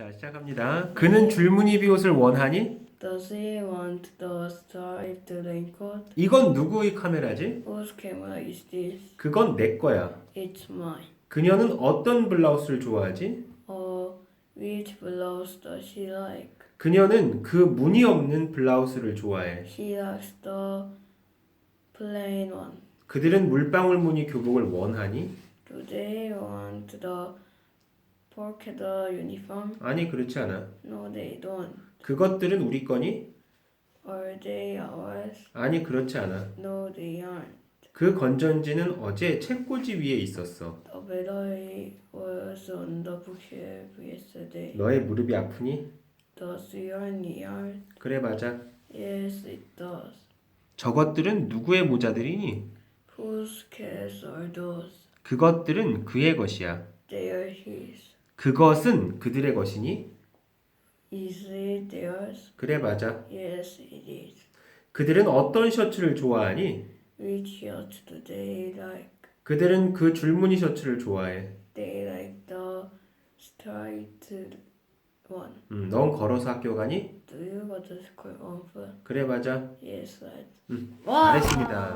자, 시작합니다. 그는 줄무늬 비옷을 원하니? Does he want the striped raincoat? 이건 누구의 카메라지? Whose camera is this? 그건 내 거야. It's mine. 그녀는 어떤 블라우스를 좋아하지? Or which blouse does she like? 그녀는 그 무늬 없는 블라우스를 좋아해. She likes the plain one. 그들은 물방울 무늬 교복을 원하니? Do they want the polka dot uniform? 아니, 그렇지 않아. No, they don't. 그것들은 우리 거니? Are they ours? 아니, 그렇지 않아. No, they aren't. 그 건전지는 어제 책꽂이 위에 있었어. The battery was on the bookshelf yesterday. 너의 무릎이 아프니? Does your knee hurt? 그래, 맞아. Yes, it does. 저것들은 누구의 모자들이니? Whose cats are those? 그것들은 그의 것이야. They are his. 그것은 그들의 것이니? Is it theirs? 그래, 맞아. Yes, it is. 그들은 어떤 셔츠를 좋아하니? Which shirt do they like? 그들은 그 줄무늬 셔츠를 좋아해. They like the striped one. 음, 넌 걸어서 학교 가니? Do you go to school on foot? 그래, 맞아. Yes, right. 잘했습니다.